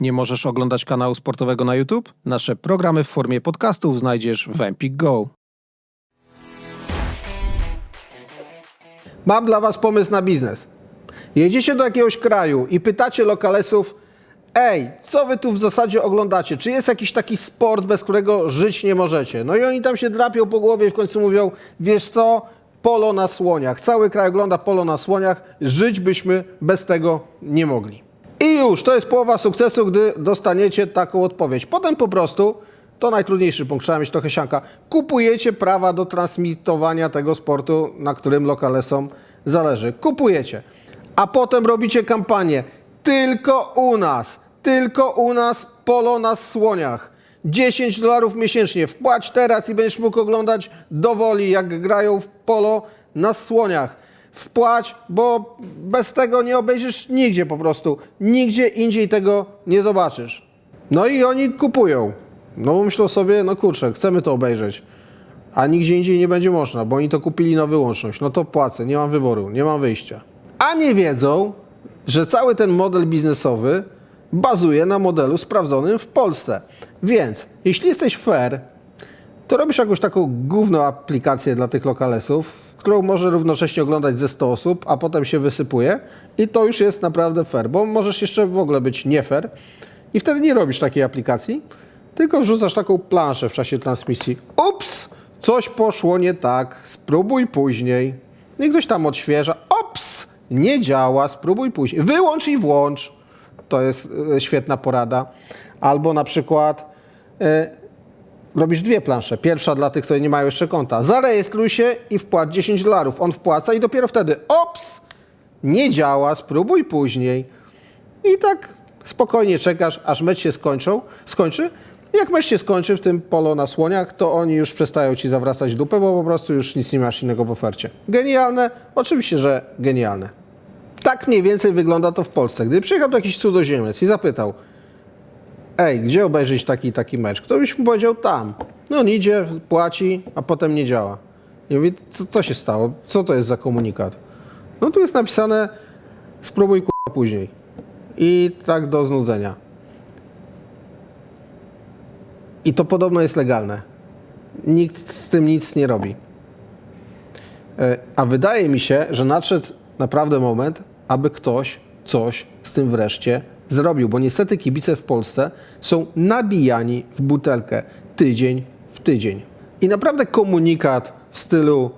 Nie możesz oglądać kanału sportowego na YouTube? Nasze programy w formie podcastów znajdziesz w Empik Go. Mam dla Was pomysł na biznes. Jedziecie do jakiegoś kraju i pytacie lokalesów, ej, co wy tu w zasadzie oglądacie? Czy jest jakiś taki sport, bez którego żyć nie możecie? No i oni tam się drapią po głowie i w końcu mówią, wiesz co, polo na słoniach. Cały kraj ogląda polo na słoniach, żyć byśmy bez tego nie mogli. I już, to jest połowa sukcesu, gdy dostaniecie taką odpowiedź. Potem po prostu, to najtrudniejszy punkt, trzeba mieć trochę sianka, kupujecie prawa do transmitowania tego sportu, na którym lokalesom zależy. Kupujecie. A potem robicie kampanię. Tylko u nas, tylko u nas polo na słoniach. 10 dolarów miesięcznie. Wpłać teraz i będziesz mógł oglądać do woli, jak grają w polo na słoniach. Wpłać, bo bez tego nie obejrzysz nigdzie po prostu. Nigdzie indziej tego nie zobaczysz. No i oni kupują. No myślą sobie, no kurczę, chcemy to obejrzeć. A nigdzie indziej nie będzie można, bo oni to kupili na wyłączność. No to płacę, nie mam wyboru, nie mam wyjścia. A nie wiedzą, że cały ten model biznesowy bazuje na modelu sprawdzonym w Polsce. Więc jeśli jesteś fair, to robisz jakąś taką główną aplikację dla tych lokalesów, którą może równocześnie oglądać ze 100 osób, a potem się wysypuje i to już jest naprawdę fair, bo możesz jeszcze w ogóle być nie fair i wtedy nie robisz takiej aplikacji, tylko wrzucasz taką planszę w czasie transmisji. Ups, coś poszło nie tak, spróbuj później. I ktoś tam odświeża. Ops, nie działa, spróbuj później. Wyłącz i włącz. To jest e, świetna porada. Albo na przykład e, robisz dwie plansze. Pierwsza dla tych, którzy nie mają jeszcze konta. Zarejestruj się i wpłać 10 dolarów. On wpłaca i dopiero wtedy, ops, nie działa, spróbuj później. I tak spokojnie czekasz, aż mecz się skończą, skończy. Jak mecz się skończy w tym polo na słoniach, to oni już przestają ci zawracać dupę, bo po prostu już nic nie masz innego w ofercie. Genialne? Oczywiście, że genialne. Tak mniej więcej wygląda to w Polsce. Gdy przyjechał tu jakiś cudzoziemiec i zapytał, ej, gdzie obejrzeć taki taki mecz? Kto byś mu powiedział tam. No on idzie, płaci, a potem nie działa. I mówi, co, co się stało? Co to jest za komunikat? No tu jest napisane, spróbuj k***a później. I tak do znudzenia. I to podobno jest legalne. Nikt z tym nic nie robi. E, A wydaje mi się, że nadszedł naprawdę moment, aby ktoś coś z tym wreszcie zrobił, bo niestety kibice w Polsce są nabijani w butelkę tydzień w tydzień. I naprawdę komunikat w stylu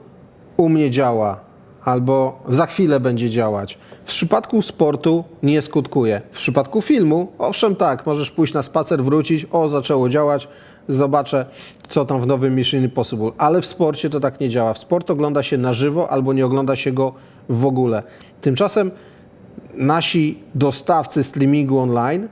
u mnie działa albo za chwilę będzie działać. W przypadku sportu nie skutkuje. W przypadku filmu, owszem tak, możesz pójść na spacer, wrócić, o zaczęło działać, zobaczę co tam w nowym Mission Impossible. Ale w sporcie to tak nie działa. W sport ogląda się na żywo albo nie ogląda się go w ogóle. Tymczasem nasi dostawcy streamingu online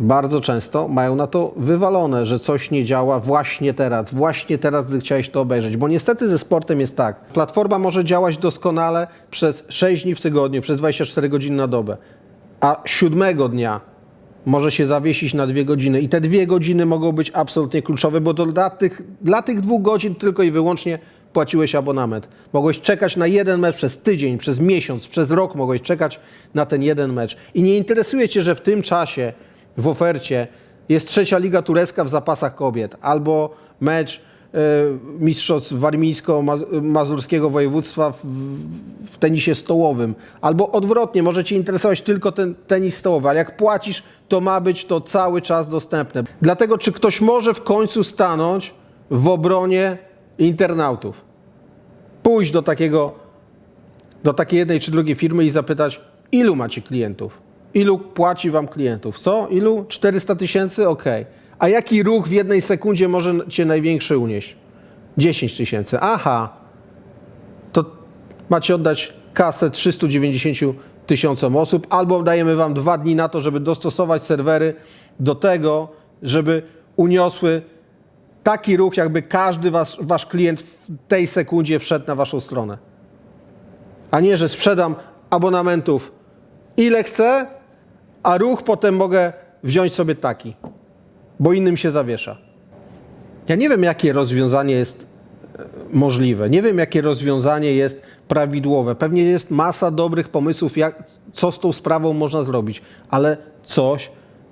bardzo często mają na to wywalone, że coś nie działa właśnie teraz, właśnie teraz, gdy chciałeś to obejrzeć. Bo niestety ze sportem jest tak. Platforma może działać doskonale przez 6 dni w tygodniu, przez 24 godziny na dobę, a siódmego dnia może się zawiesić na dwie godziny. I te dwie godziny mogą być absolutnie kluczowe, bo dla tych, dla tych dwóch godzin tylko i wyłącznie płaciłeś abonament. Mogłeś czekać na jeden mecz przez tydzień, przez miesiąc, przez rok mogłeś czekać na ten jeden mecz. I nie interesuje cię, że w tym czasie w ofercie jest trzecia liga turecka w zapasach kobiet, albo mecz e, mistrzostw warmińsko-mazurskiego województwa w, w tenisie stołowym, albo odwrotnie, może cię interesować tylko ten tenis stołowy, ale jak płacisz, to ma być to cały czas dostępne. Dlatego, czy ktoś może w końcu stanąć w obronie internautów? Pójść do takiego do takiej jednej czy drugiej firmy i zapytać, ilu macie klientów? Ilu płaci wam klientów? Co? Ilu? 400 tysięcy? Okej. A jaki ruch w jednej sekundzie może cię największy unieść? 10 tysięcy. Aha. To macie oddać kasę 390 tysiącom osób, albo dajemy wam dwa dni na to, żeby dostosować serwery do tego, żeby uniosły taki ruch, jakby każdy was, wasz klient w tej sekundzie wszedł na waszą stronę a nie, że sprzedam abonamentów ile chcę, a ruch potem mogę wziąć sobie taki, bo innym się zawiesza. Ja nie wiem, jakie rozwiązanie jest e, możliwe. Nie wiem, jakie rozwiązanie jest prawidłowe. Pewnie jest masa dobrych pomysłów, jak, co z tą sprawą można zrobić, ale coś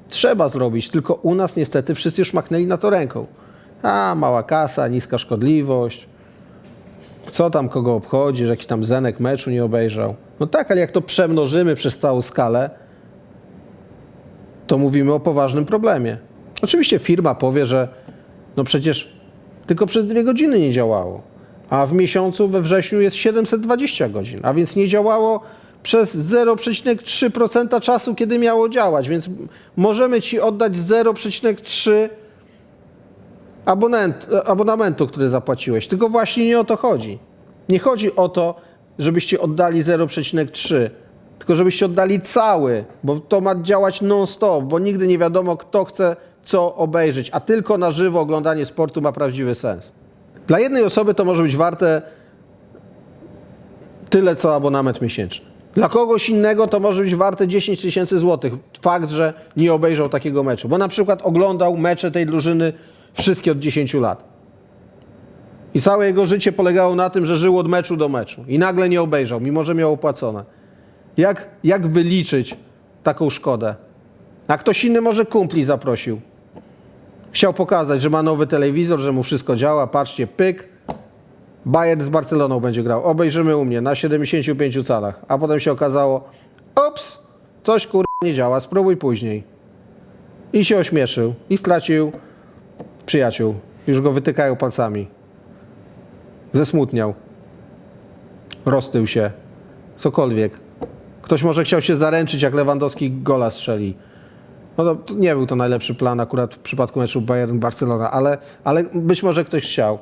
trzeba zrobić. Tylko u nas niestety wszyscy już machnęli na to ręką. A, mała kasa, niska szkodliwość. Co tam kogo obchodzi, że jakiś tam Zenek meczu nie obejrzał. No tak, ale jak to przemnożymy przez całą skalę, to mówimy o poważnym problemie. Oczywiście firma powie, że no przecież tylko przez dwie godziny nie działało, a w miesiącu we wrześniu jest 720 godzin, a więc nie działało przez 0,3% czasu, kiedy miało działać, więc możemy ci oddać 0,3 abonent, abonamentu, który zapłaciłeś. Tylko właśnie nie o to chodzi. Nie chodzi o to, żebyście oddali 0,3, tylko żebyście oddali cały, bo to ma działać non-stop, bo nigdy nie wiadomo, kto chce co obejrzeć, a tylko na żywo oglądanie sportu ma prawdziwy sens. Dla jednej osoby to może być warte tyle, co abonament miesięczny. Dla kogoś innego to może być warte 10 tysięcy złotych. Fakt, że nie obejrzał takiego meczu, bo na przykład oglądał mecze tej drużyny wszystkie od 10 lat. I całe jego życie polegało na tym, że żył od meczu do meczu i nagle nie obejrzał, mimo że miał opłacone. Jak, jak wyliczyć taką szkodę? A ktoś inny może kumpli zaprosił. Chciał pokazać, że ma nowy telewizor, że mu wszystko działa. Patrzcie, pyk. Bayern z Barceloną będzie grał. Obejrzymy u mnie na 75 calach. A potem się okazało, ups, coś kur... nie działa, spróbuj później. I się ośmieszył. I stracił przyjaciół. Już go wytykają palcami. Zesmutniał. Roztył się. Cokolwiek. Ktoś może chciał się zaręczyć, jak Lewandowski gola strzeli. No to, nie był to najlepszy plan akurat w przypadku meczu Bayern-Barcelona, ale, ale być może ktoś chciał.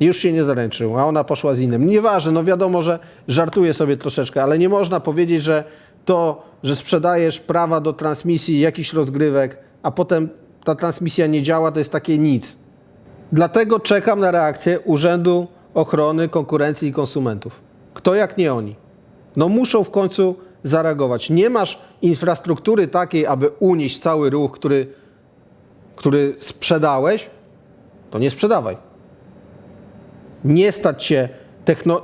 Już się nie zaręczył, a ona poszła z innym. Nieważne, no wiadomo, że żartuje sobie troszeczkę, ale nie można powiedzieć, że to, że sprzedajesz prawa do transmisji jakichś rozgrywek, a potem ta transmisja nie działa, to jest takie nic. Dlatego czekam na reakcję Urzędu Ochrony Konkurencji i Konsumentów. Kto jak nie oni? No muszą w końcu zareagować. Nie masz infrastruktury takiej, aby unieść cały ruch, który, który sprzedałeś, to nie sprzedawaj. Nie stać się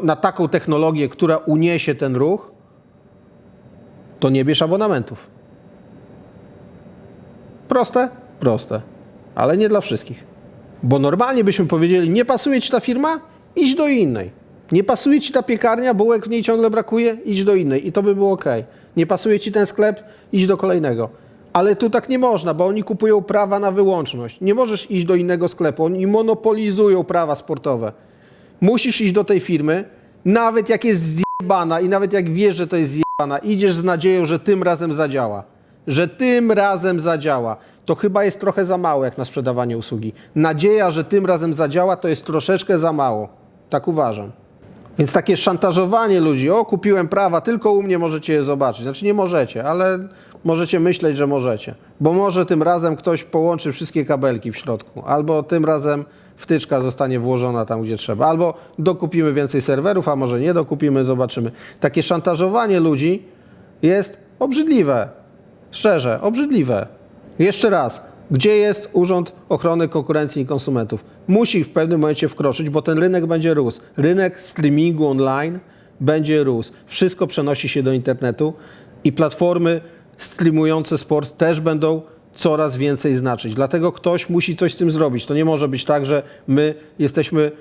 na taką technologię, która uniesie ten ruch, to nie bierz abonamentów. Proste? Proste. Ale nie dla wszystkich. Bo normalnie byśmy powiedzieli, nie pasuje ci ta firma? Idź do innej. Nie pasuje ci ta piekarnia, bułek w niej ciągle brakuje? Idź do innej i to by było ok. Nie pasuje ci ten sklep? Idź do kolejnego. Ale tu tak nie można, bo oni kupują prawa na wyłączność. Nie możesz iść do innego sklepu, oni monopolizują prawa sportowe. Musisz iść do tej firmy, nawet jak jest zjebana i nawet jak wiesz, że to jest zjebana, idziesz z nadzieją, że tym razem zadziała. Że tym razem zadziała. To chyba jest trochę za mało jak na sprzedawanie usługi. Nadzieja, że tym razem zadziała, to jest troszeczkę za mało. Tak uważam. Więc takie szantażowanie ludzi, o kupiłem prawa, tylko u mnie możecie je zobaczyć. Znaczy nie możecie, ale możecie myśleć, że możecie. Bo może tym razem ktoś połączy wszystkie kabelki w środku, albo tym razem wtyczka zostanie włożona tam, gdzie trzeba, albo dokupimy więcej serwerów, a może nie dokupimy, zobaczymy. Takie szantażowanie ludzi jest obrzydliwe. Szczerze, obrzydliwe. Jeszcze raz, gdzie jest Urząd Ochrony Konkurencji i Konsumentów? Musi w pewnym momencie wkroczyć, bo ten rynek będzie rósł. Rynek streamingu online będzie rósł. Wszystko przenosi się do internetu i platformy streamujące sport też będą coraz więcej znaczyć. Dlatego ktoś musi coś z tym zrobić. To nie może być tak, że my jesteśmy,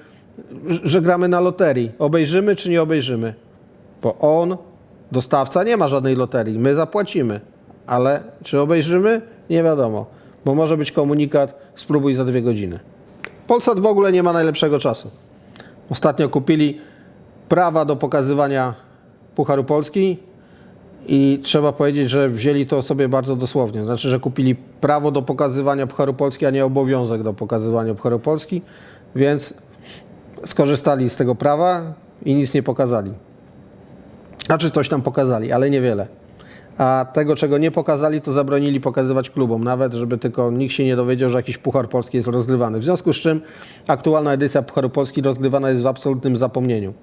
że gramy na loterii. Obejrzymy czy nie obejrzymy? Bo on, dostawca, nie ma żadnej loterii. My zapłacimy. Ale czy obejrzymy? Nie wiadomo. Bo może być komunikat, spróbuj za dwie godziny. Polsat w ogóle nie ma najlepszego czasu. Ostatnio kupili prawa do pokazywania Pucharu Polski i trzeba powiedzieć, że wzięli to sobie bardzo dosłownie. Znaczy, że kupili prawo do pokazywania Pucharu Polski, a nie obowiązek do pokazywania Pucharu Polski, więc skorzystali z tego prawa i nic nie pokazali. Znaczy coś tam pokazali, ale niewiele. A tego, czego nie pokazali, to zabronili pokazywać klubom, nawet żeby tylko nikt się nie dowiedział, że jakiś Puchar Polski jest rozgrywany. W związku z czym aktualna edycja Pucharu Polski rozgrywana jest w absolutnym zapomnieniu.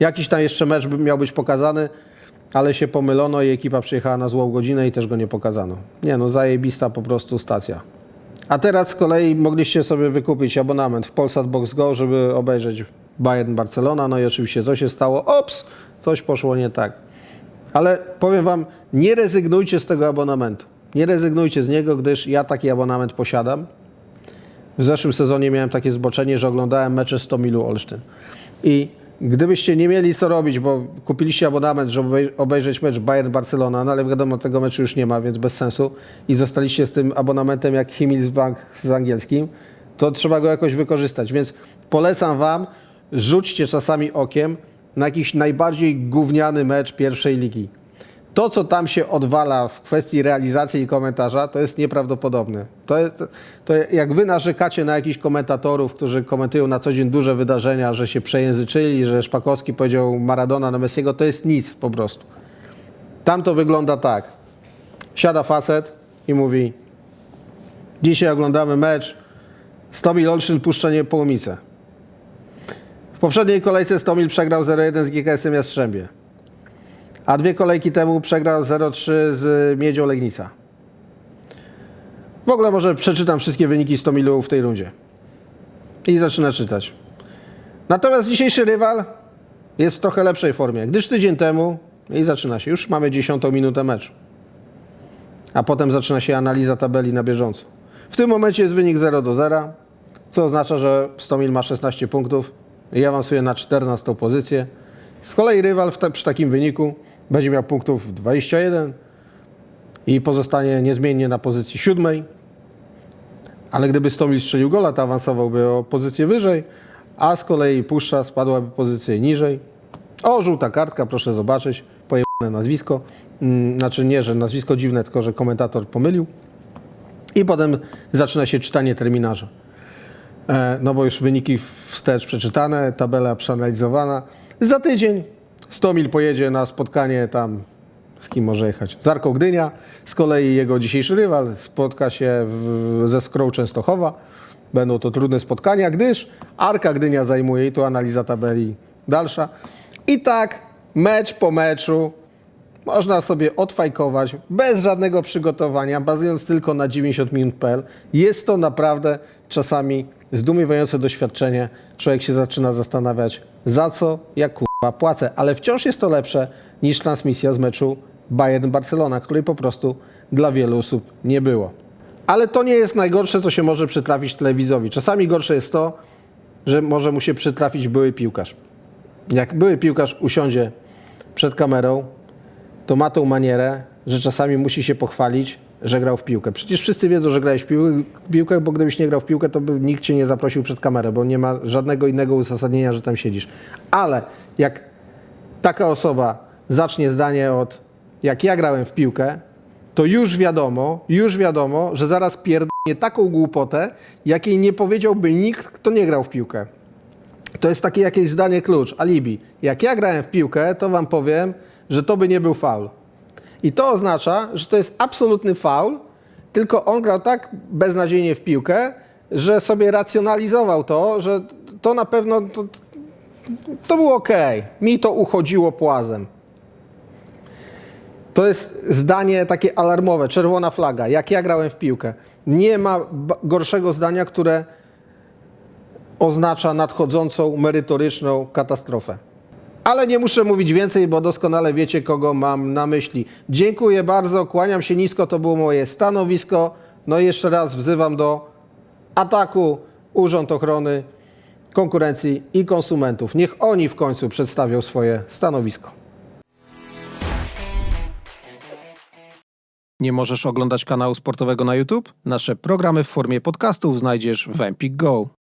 Jakiś tam jeszcze mecz miał być pokazany, ale się pomylono i ekipa przyjechała na złą godzinę i też go nie pokazano. Nie no, zajebista po prostu stacja. A teraz z kolei mogliście sobie wykupić abonament w Polsat Box Go, żeby obejrzeć Bayern Barcelona, no i oczywiście co się stało? Ops, coś poszło nie tak. Ale powiem wam, nie rezygnujcie z tego abonamentu. Nie rezygnujcie z niego, gdyż ja taki abonament posiadam. W zeszłym sezonie miałem takie zboczenie, że oglądałem mecze z Tomilu Olsztyn. I gdybyście nie mieli co robić, bo kupiliście abonament, żeby obej- obejrzeć mecz Bayern-Barcelona, no ale wiadomo, tego meczu już nie ma, więc bez sensu i zostaliście z tym abonamentem jak Himmelsbank z angielskim, to trzeba go jakoś wykorzystać. Więc polecam wam, rzućcie czasami okiem na jakiś najbardziej gówniany mecz pierwszej ligi. To, co tam się odwala w kwestii realizacji i komentarza, to jest nieprawdopodobne. To, to jak wy narzekacie na jakichś komentatorów, którzy komentują na co dzień duże wydarzenia, że się przejęzyczyli, że Szpakowski powiedział Maradona na Messiego, to jest nic po prostu. Tam to wygląda tak. Siada facet i mówi dzisiaj oglądamy mecz Stomil Olsztyn puszczenie Połomice. Poprzedniej kolejce Stomil przegrał 0-1 z GKS-em Jastrzębie. A dwie kolejki temu przegrał 0-3 z Miedzią Legnica. W ogóle może przeczytam wszystkie wyniki Stomilu w tej rundzie. I zaczyna czytać. Natomiast dzisiejszy rywal jest w trochę lepszej formie, gdyż tydzień temu, i zaczyna się, już mamy dziesiątą minutę meczu. A potem zaczyna się analiza tabeli na bieżąco. W tym momencie jest wynik 0 do 0, co oznacza, że Stomil ma 16 punktów i awansuje na 14 pozycję. Z kolei rywal te, przy takim wyniku będzie miał punktów 21 i pozostanie niezmiennie na pozycji siódmej. Ale gdyby Stomil strzelił gola, to awansowałby o pozycję wyżej, a z kolei Puszcza spadłaby pozycję niżej. O, żółta kartka, proszę zobaczyć, pojebane nazwisko. Mm, Znaczy nie, że nazwisko dziwne, tylko że komentator pomylił. I potem zaczyna się czytanie terminarza. E, No bo już wyniki wstecz przeczytane, tabela przeanalizowana. Za tydzień Stomil pojedzie na spotkanie tam, z kim może jechać? Z Arką Gdynia. Z kolei jego dzisiejszy rywal spotka się w, ze Skrą Częstochowa. Będą to trudne spotkania, gdyż Arka Gdynia zajmuje i tu analiza tabeli dalsza. I tak mecz po meczu można sobie odfajkować bez żadnego przygotowania, bazując tylko na 90 minut.pl. Jest to naprawdę czasami zdumiewające doświadczenie. Człowiek się zaczyna zastanawiać, za co ja kurwa płacę. Ale wciąż jest to lepsze niż transmisja z meczu Bayern-Barcelona, której po prostu dla wielu osób nie było. Ale to nie jest najgorsze, co się może przytrafić telewizowi. Czasami gorsze jest to, że może mu się przytrafić były piłkarz. Jak były piłkarz usiądzie przed kamerą, to ma tą manierę, że czasami musi się pochwalić, że grał w piłkę. Przecież wszyscy wiedzą, że grałeś w pił- piłkę, bo gdybyś nie grał w piłkę, to by nikt cię nie zaprosił przed kamerę, bo nie ma żadnego innego uzasadnienia, że tam siedzisz. Ale jak taka osoba zacznie zdanie od jak ja grałem w piłkę, to już wiadomo, już wiadomo, że zaraz pierdolnie taką głupotę, jakiej nie powiedziałby nikt, kto nie grał w piłkę. To jest takie jakieś zdanie klucz, alibi. Jak ja grałem w piłkę, to wam powiem, że to by nie był faul. I to oznacza, że to jest absolutny faul, tylko on grał tak beznadziejnie w piłkę, że sobie racjonalizował to, że to na pewno to, to było ok. Mi to uchodziło płazem. To jest zdanie takie alarmowe, czerwona flaga. Jak ja grałem w piłkę. Nie ma gorszego zdania, które oznacza nadchodzącą merytoryczną katastrofę. Ale nie muszę mówić więcej, bo doskonale wiecie, kogo mam na myśli. Dziękuję bardzo, kłaniam się nisko, to było moje stanowisko. No i jeszcze raz wzywam do ataku Urząd Ochrony Konkurencji i Konsumentów. Niech oni w końcu przedstawią swoje stanowisko. Nie możesz oglądać kanału sportowego na YouTube? Nasze programy w formie podcastów znajdziesz w Empik Go.